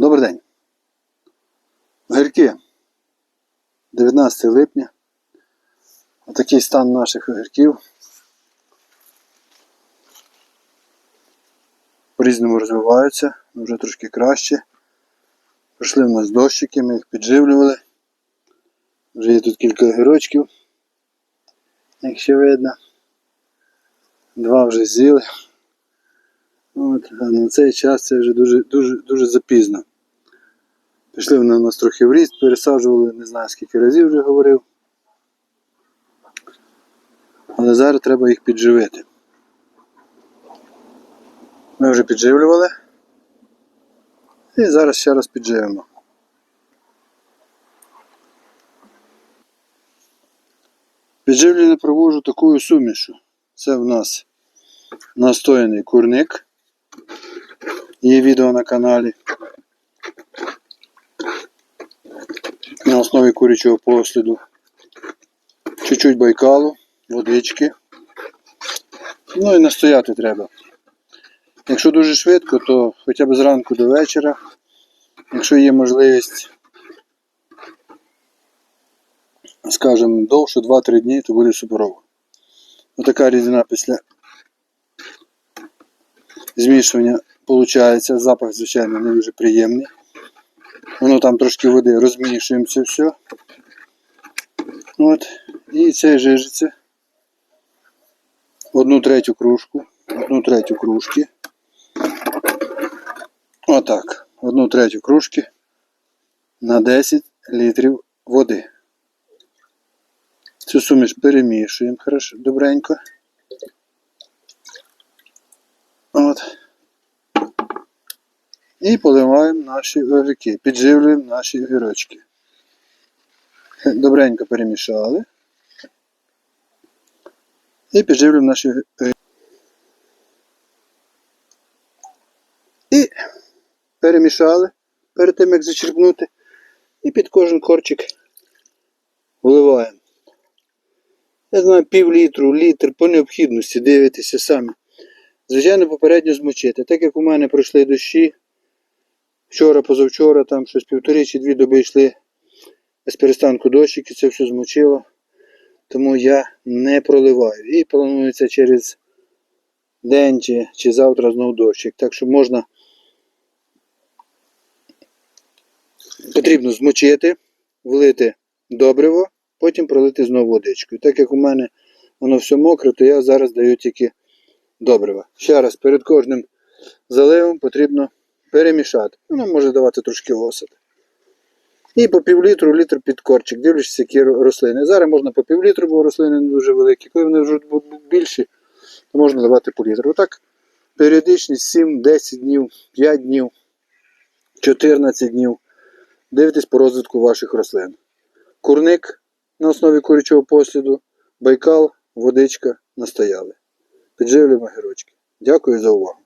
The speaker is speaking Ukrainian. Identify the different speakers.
Speaker 1: Добрий день. Огірки. 19 липня. Отакий стан наших огірків. По-різному розвиваються, вже трошки краще. Прийшли в нас дощики, ми їх підживлювали. Вже є тут кілька огірочків, якщо видно. Два вже з'їли. От, а на цей час це вже дуже, дуже, дуже запізно. Пішли вони у нас трохи в ріст, пересаджували, не знаю скільки разів вже говорив. Але зараз треба їх підживити. Ми вже підживлювали. І зараз ще раз підживимо. Підживлення проводжу такою сумішу. Це в нас настояний курник. Є відео на каналі. На основі курячого посліду. Чуть-чуть байкалу, водички. Ну і настояти треба. Якщо дуже швидко, то хоча б зранку до вечора. Якщо є можливість, скажімо, довше 2-3 дні, то буде суперово. Отака рідина після змішування виходить. Запах, звичайно, не дуже приємний. Воно там трошки води розмішуємо це все. От. І це жижиться. Одну третю кружку. Одну третю кружки. Отак. Одну третю кружки на 10 літрів води. Цю суміш перемішуємо добренько. От. І поливаємо наші огірки, підживлюємо наші огірочки. Добренько перемішали. І підживлюємо наші огірки. І перемішали перед тим, як зачерпнути. І під кожен корчик вливаємо. Я знаю, пів літру, літр по необхідності, дивитеся самі. Звичайно, попередньо змочити. Так як у мене пройшли дощі, вчора, позавчора, там щось півтори чи дві доби йшли з перестанку дощики, це все змочило. Тому я не проливаю. І планується через день чи, чи завтра знову дощик. Так що можна потрібно змочити, влити добриво, потім пролити знову водичкою. Так як у мене воно все мокре, то я зараз даю тільки добрива. Ще раз, перед кожним заливом потрібно перемішати. Воно може давати трошки осад. І по півлітру, літр під корчик, дивлячись, які рослини. Зараз можна по півлітру, бо рослини не дуже великі. Коли вони вже будуть більші, то можна давати по літру. Отак періодичність 7-10 днів, 5 днів, 14 днів. Дивитесь по розвитку ваших рослин. Курник на основі курячого посліду, байкал, водичка настояли. Підживлюємо гірочки. Дякую за увагу.